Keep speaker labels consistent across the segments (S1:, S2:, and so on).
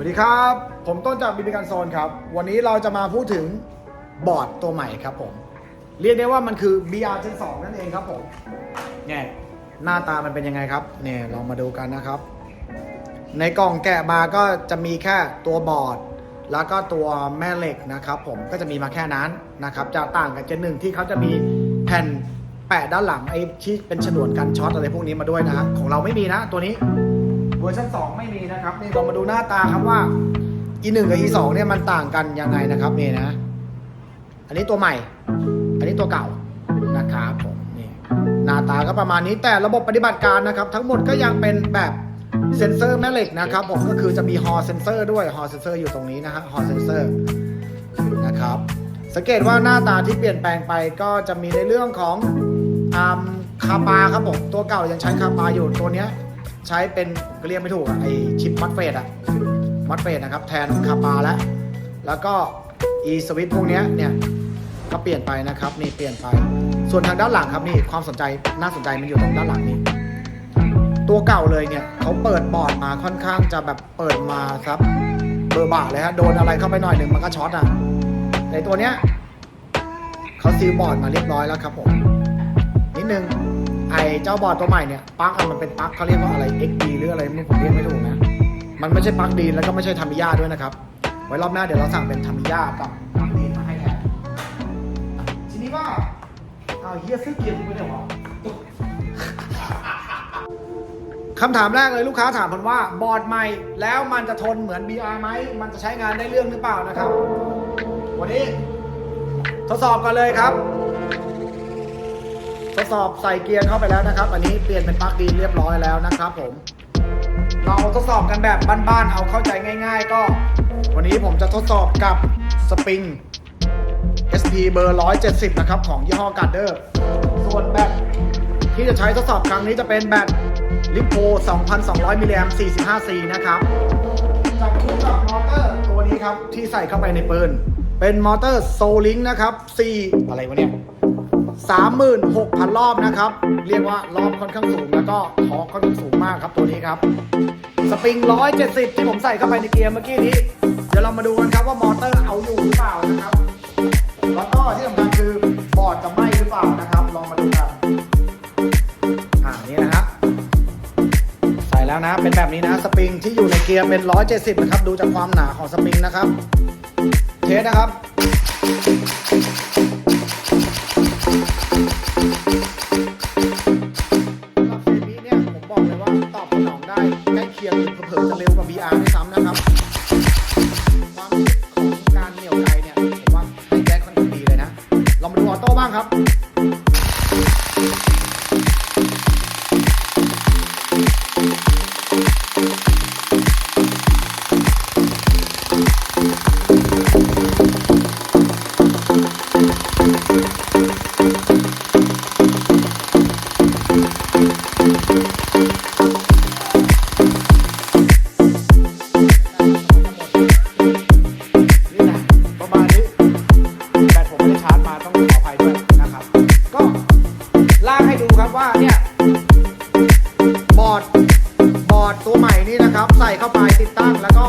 S1: สวัสดีครับ ผมต้นจากบิบิกันโซนครับ วันนี้เราจะมาพูดถึงบอร์ดตัวใหม่ครับผม เรียกได้ว่ามันคือ BR Gen 2นั่นเองครับผมเนี่ยหน้าตามันเป็นยังไงครับ เนี่ยลองมาดูกันนะครับ ในกล่องแกะมาก็จะมีแค่ตัวบอร์ด แล้วก็ตัวแม่เหล็กนะครับผมก็จะมีมาแค่นั้นนะครับ จะต่างกับเจนหนึ่งที่เขาจะมีแผ่นแปะด้านหลังไอ้ที่เป็นฉนวนกันช็อตอะไรพวกนี้มาด้วยนะ ของเราไม่มีนะตัวนี้ เวอร์ชัน2 ไม่มีนะครับนี่ลองมาดูหน้าตาครับว่า e 1 กับ e 2 เนี่ยมันต่างกันยังไงนะครับนี่นะ อันนี้ตัวใหม่ อันนี้ตัวเก่านะครับผมนี่หน้าตาก็ประมาณนี้แต่ระบบปฏิบัติการนะครับ ทั้งหมดก็ยังเป็นแบบเซนเซอร์แม่เหล็กนะครับผมก็คือจะมีฮอเซนเซอร์ด้วยฮอเซนเซอร์อยู่ตรงนี้นะฮะฮอเซนเซอร์นะครับสังเกตว่าหน้าตาที่เปลี่ยนแปลงไปก็จะมีในเรื่องของอคาปาครับผมตัวเก่ายังใช้คาปาอยู่ตัวเนี้ย ใช้เป็นก็เรียกไม่ถูกอะไอชิปมัดเฟดอะมัดเฟดนะครับ แทนคาปาแล้ว แล้วก็อีสวิตพวกนี้เนี่ยก็เปลี่ยนไปนะครับนี่เปลี่ยนไป ส่วนทางด้านหลังครับนี่ความสนใจน่าสนใจมันอยู่ตรงด้านหลังนี่ตัวเก่าเลยเนี่ยเขาเปิดบอร์ดมาค่อนข้างจะแบบเปิดมาครับเบอร์บาเลยฮะโดนอะไรเข้าไปหน่อยหนึ่งมันก็ช็อตอะในตัวเนี้ยเขาซีบอร์ดมาเรียบร้อยแล้วครับผมนิดนึง ไอเจ้าบอร์ดตัวใหม่เนี่ยปลั๊กอะมันเป็นปลั๊กเขาเรียกว่าอะไร XD หรืออะไรไม่ผมเรียกไม่ถูกนะ มันไม่ใช่ปลั๊กดีนแล้วก็ไม่ใช่ทามิยาด้วยนะครับ ไว้รอบหน้าเดี๋ยวเราสั่งเป็นทามิยากับปลั๊กดีนมาให้แทนทีนี้ว่าเอาเฮียซื้อเกียร์กูไปไหนวะคำถามแรกเลยลูกค้าถามผมว่าบอร์ดใหม่แล้วมันจะทนเหมือน BR ไหมมันจะใช้งานได้เรื่องหรือเปล่านะครับ วันนี้ทดสอบกันเลยครับ ทดสอบใส่เกียร์เข้าไปแล้วนะครับ อันนี้เปลี่ยนเป็นปลั๊กดีเรียบร้อยแล้วนะครับผม เราทดสอบกันแบบบ้านๆเอาเข้าใจง่าย ๆ ก็ วันนี้ผมจะทดสอบกับสปริง SP เบอร์ 170 นะครับ ของยี่ห้อการ์เดอร์ ส่วนแบตที่จะใช้ทดสอบครั้งนี้จะเป็นแบตลิโพ2,200มิลลิแอมป์ 45C นะครับจับคู่กับมอเตอร์ตัวนี้ครับ ที่ใส่เข้าไปในปืน เป็นมอเตอร์โซลิงนะครับ C อะไรวะเนี่ย 36,000 รอบนะครับ เรียกว่ารอบค่อนข้างสูงแล้วก็ทอคค่อนข้างสูงมากครับตัวนี้ครับ สปริง 170 ที่ผมใส่เข้าไปในเกียร์เมื่อกี้นี้ เดี๋ยวเรามาดูกันครับว่ามอเตอร์เอาอยู่หรือเปล่านะครับ แล้วก็ที่สำคัญคือบอร์ดจะไหม้หรือเปล่านะครับ ลองมาดูกันอ่านี่นะฮะใส่แล้วนะ เป็นแบบนี้นะ สปริงที่อยู่ในเกียร์เป็น 170 นะครับ ดูจากความหนาของสปริงนะครับ เทสนะครับ สำหรับเซมิเนี่ยผมบอกเลยว่าตอบสนองได้ใกล้เคียงหรือเผลอๆจะเร็วกว่า VR ด้วยซ้ำนะครับ ความคิดของการเหนี่ยวไกลเนี่ยผมว่าให้แก๊สค่อนข้างดีเลยนะ ลองมาดูออโต้บ้างครับาร์จมาต้องขออภัยด้วยนะครับ ก็ลากให้ดูครับว่าเนี่ยบอร์ดบอร์ดตัวใหม่นี่นะครับ ใส่เข้าไปติดตั้งแล้วก็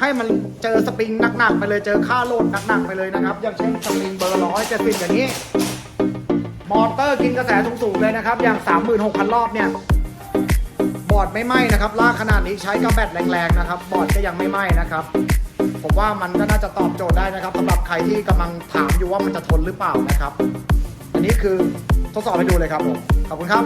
S1: ให้มันเจอสปริงหนักๆไปเลยเจอค่าโหลดหนักๆไปเลยนะครับ อย่างเช่นสปริงเบอร์ร้อยจ็ดสิบอย่างนี้ มอเตอร์กินกระแสสูงๆเลยนะครับ อย่าง 36,000 รอบเนี่ยบอร์ดไม่ไหม้นะครับลากขนาดนี้ใช้กับแบตแรงๆนะครับ บอร์ดก็ยังไม่ไหม้นะครับ ผมว่ามันก็น่าจะตอบโจทย์ได้นะครับสำหรับใครที่กำลังถามอยู่ว่ามันจะทนหรือเปล่านะครับ อันนี้คือทดสอบให้ดูเลยครับผมขอบคุณครับ